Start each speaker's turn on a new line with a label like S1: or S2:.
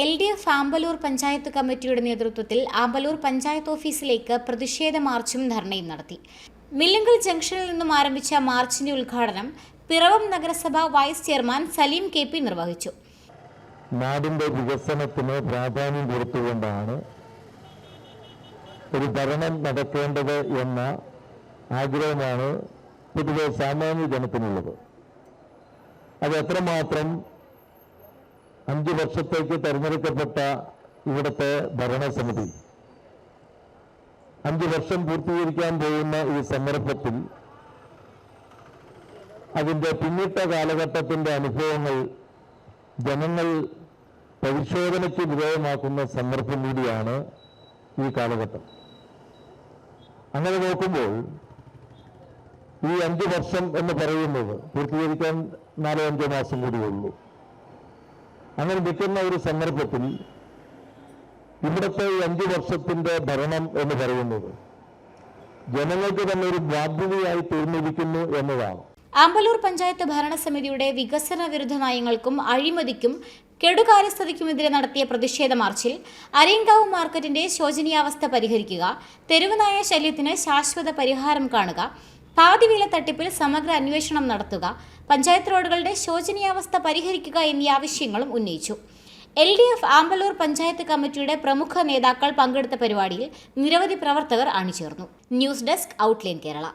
S1: L D F Amballoor panchayat കമ്മിറ്റിയുടെ നേതൃത്വത്തിൽ ആമ്പലൂർ പഞ്ചായത്ത് ഓഫീസിലേക്ക് പ്രതിഷേധ മാർച്ചും ധർണയും നടത്തി. മില്ലങ്കൽ ജംഗ്ഷനിൽ നിന്നും ആരംഭിച്ച മാർച്ചിന്റെ ഉദ്ഘാടനം പിറവം നഗരസഭ vice chairman Saleem K P നിർവഹിച്ചു.
S2: നാടിന്റെ വികസനത്തിന് പ്രാധാന്യം കൊടുത്തുകൊണ്ടാണ് ഒരു ഭരണം നടക്കേണ്ടത് എന്ന ആഗ്രഹമാണ് പൊതുവെ സാമാന്യ ജനത്തിനുള്ളത്. അത് എത്രമാത്രം അഞ്ചു വർഷത്തേക്ക് തെരഞ്ഞെടുക്കപ്പെട്ട ഇവിടുത്തെ ഭരണസമിതി. അഞ്ച് വർഷം പൂർത്തീകരിക്കാൻ പോകുന്ന ഈ സന്ദർഭത്തിൽ അതിന്റെ പിന്നിട്ട കാലഘട്ടത്തിന്റെ അനുഭവങ്ങൾ ജനങ്ങൾ പരിശോധനയ്ക്ക് വിധേയമാക്കുന്ന സന്ദർഭം കൂടിയാണ് ഈ കാലഘട്ടം. അങ്ങനെ നോക്കുമ്പോൾ ഈ അഞ്ച് വർഷം എന്ന് പറയുന്നത് പൂർത്തീകരിക്കാൻ നാലോ അഞ്ചോ മാസം കൂടിയുള്ളൂ അങ്ങനെ നിൽക്കുന്ന ഒരു സന്ദർഭത്തിൽ ഇവിടുത്തെ അഞ്ച് വർഷത്തിന്റെ ഭരണം എന്ന് പറയുന്നത് ജനങ്ങൾക്ക് തന്നെ ഒരു ബാധ്യതയായി തീർന്നിരിക്കുന്നു എന്നതാണ്.
S1: അമ്പലൂർ പഞ്ചായത്ത് ഭരണസമിതിയുടെ വികസന വിരുദ്ധ നയങ്ങൾക്കും അഴിമതിക്കും കെടുകാര്യസ്ഥതയ്ക്കുമെതിരെ നടത്തിയ പ്രതിഷേധ മാർച്ചിൽ അരയങ്കാവ് മാർക്കറ്റിന്റെ ശോചനീയാവസ്ഥ പരിഹരിക്കുക തെരുവുനായ ശല്യത്തിന് ശാശ്വത പരിഹാരം കാണുക പാതിവില തട്ടിപ്പിൽ സമഗ്ര അന്വേഷണം നടത്തുക പഞ്ചായത്ത് റോഡുകളുടെ ശോചനീയാവസ്ഥ പരിഹരിക്കുക എന്നീ ആവശ്യങ്ങളും ഉന്നയിച്ചു. L D F Amballoor panchayat കമ്മിറ്റിയുടെ പ്രമുഖ നേതാക്കൾ പങ്കെടുത്ത പരിപാടിയിൽ നിരവധി പ്രവർത്തകർ അണിചേർന്നു. News desk outline Kerala.